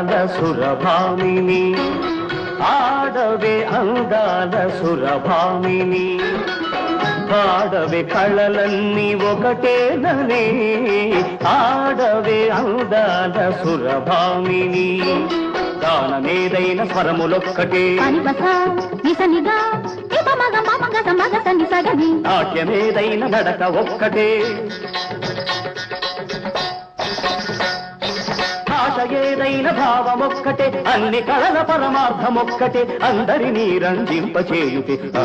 అందాల సురభామిని ఆడవే అందాల సురభామిని ఆడవే కళలన్నీ ఒకటేననే ఆడవే అందాల సురభామిని. గానమేదైన స్వరములొక్కటే. నాట్యమేదైన నడక ఒక్కటే. ఏదైన భావమొక్కటే అన్ని కళల పరమార్థమొక్కటే అందరినీ రంజింపచేయుటి. ఆ,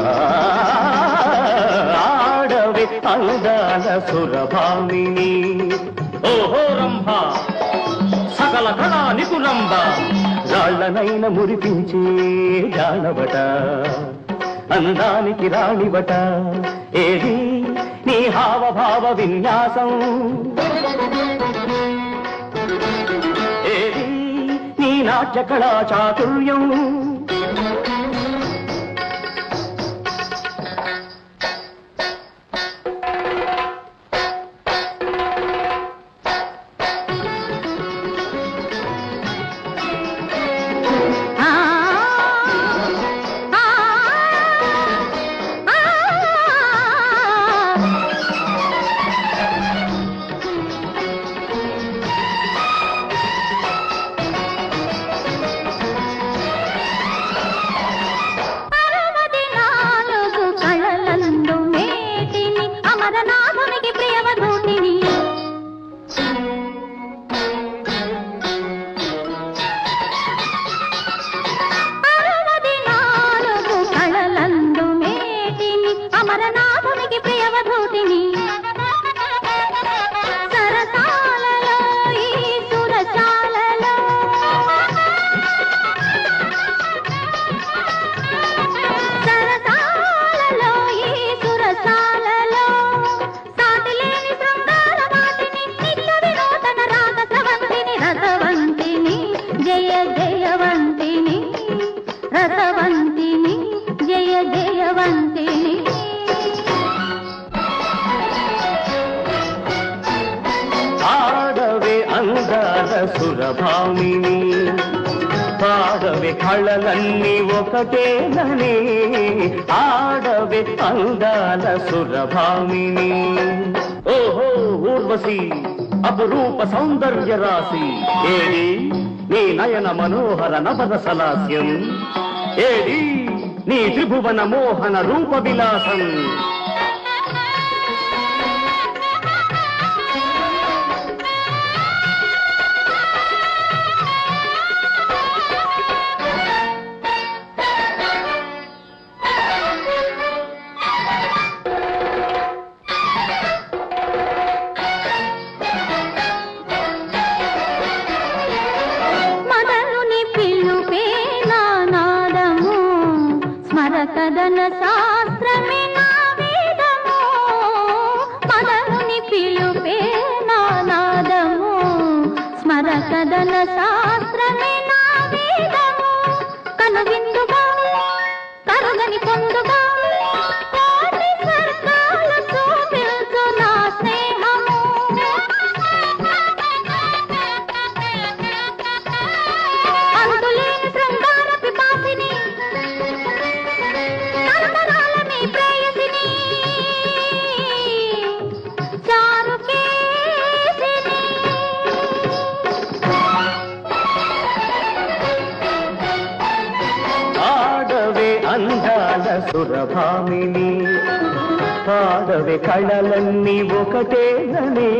ఆడవే అందాల సురభామిని. ఓహో రంభ సకల కళా నిపురంభ రాళ్ళనైన మురిపించే జానబట అందానికి రాణివట. ఏది నీ హావభావ విన్యాసం? నీ నాట్య కళా చాతుర్యం. అందాల సురభామిని పాడవే కళలన్నీ ఒకటేనని ఆడవే అందాల సురభామిని. ఓహో ఊర్వశి అపురూప సౌందర్య రాశి. ఏది? నీ నయన మనోహర నవద సలాస్యం. ఏది? నీ త్రిభువన మోహన రూప విలాసం. స్మరకదన శాస్త్రమే నా వేదము. మదనుని పిలుపే నానాదము స్మరకదన శాస్త్ర అందాల సురభామిని పాడవే కళలన్నీ ఒకటేనని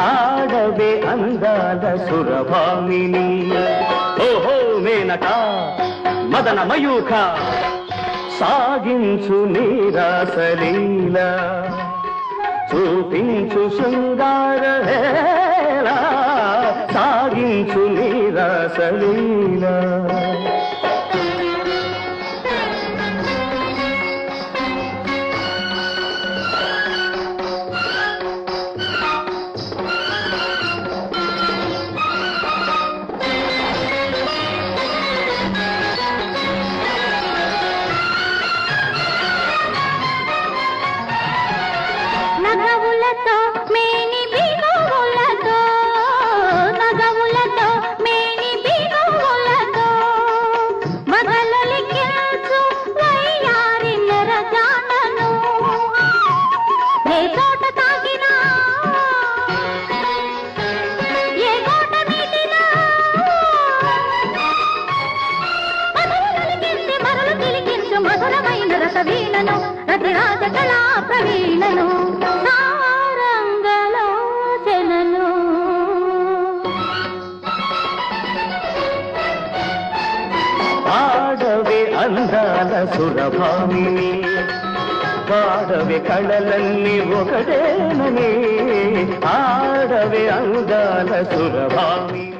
ఆడవే అందాల సురభామిని ఓహో మేనక మదన మయూఖ సాగించు నీరాసలీల. చూపించు శృంగార సాగించు నీరాసలీలా. కళా ప్రవీణను సారంగలోచనను అందాల సురభామిని పాడవే కళలన్నీ ఒకటేనని ఆడవే అందాల సురభామిని